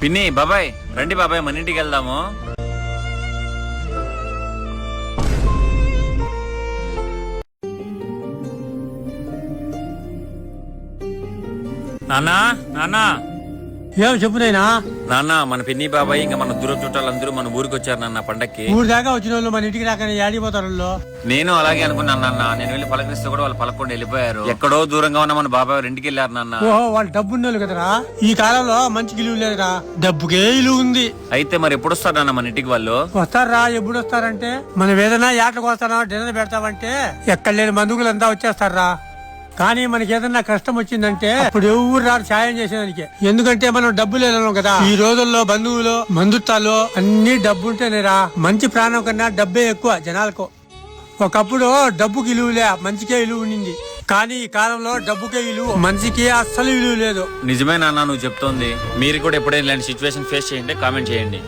పిన్ని బాబాయ్ రండి బాబాయ్ మన ఇంటికి వెళ్దాము. నాన్నా నాన్నా. ఏం చెప్పునైనా? నాన్న మన పిన్ని బాబాయ్ ఇంకా మన దూరం చుట్టాలందరూ మన ఊరికి వచ్చారు నాన్న పండక్కి. ఊరు దాకా వచ్చిన వాళ్ళు మన ఇంటికి రాకనే ఏడిపోతారు వాళ్ళు? నేను అలాగే అనుకున్నాను నాన్న. నేను వెళ్ళి పలకరిస్తే కూడా వాళ్ళు పలకుండా వెళ్ళిపోయారు. ఎక్కడో దూరంగా ఉన్న మన బాబాయ్ వాళ్ళ ఇంటికి వెళ్ళారు నాన్న. ఓహో వాళ్ళు డబ్బు ఉన్నోళ్ళు కదరా? ఈ కాలంలో మంచి విలువ లేదురా. డబ్బుకే విలువ ఉంది. అయితే మరి ఎప్పుడు వస్తారు నాన్న మన ఇంటికి వాళ్ళు? వస్తారా? ఎప్పుడు వస్తారంటే మనం ఏదైనా యాటకు వస్తానా? డిన్నర్ పెడతామంటే ఎక్కడ లేని అంతా వచ్చేస్తారా? కానీ మనకి ఏదన్నా కష్టం వచ్చిందంటే ఇప్పుడు ఎవరు రారు సాయం చేసేదానికి. ఎందుకంటే మనం డబ్బు లేదన్నాం కదా. ఈ రోజుల్లో బంధువులు బంధుత్వాలు అన్ని డబ్బు ఉంటేనేరా మంచి ప్రాణం కన్నా డబ్బే ఎక్కువ జనాలకు. ఒకప్పుడు డబ్బుకి విలువలే మంచికే ఇలువ ఉండింది. కానీ ఈ కాలంలో డబ్బుకే ఇలువ మనిషికి అస్సలు విలువ లేదు. నిజమే నాన్న నువ్వు చెప్తోంది. మీరు కూడా ఎప్పుడైనా ఇలాంటి సిచ్యువేషన్ ఫేస్ చేయండి కామెంట్ చేయండి.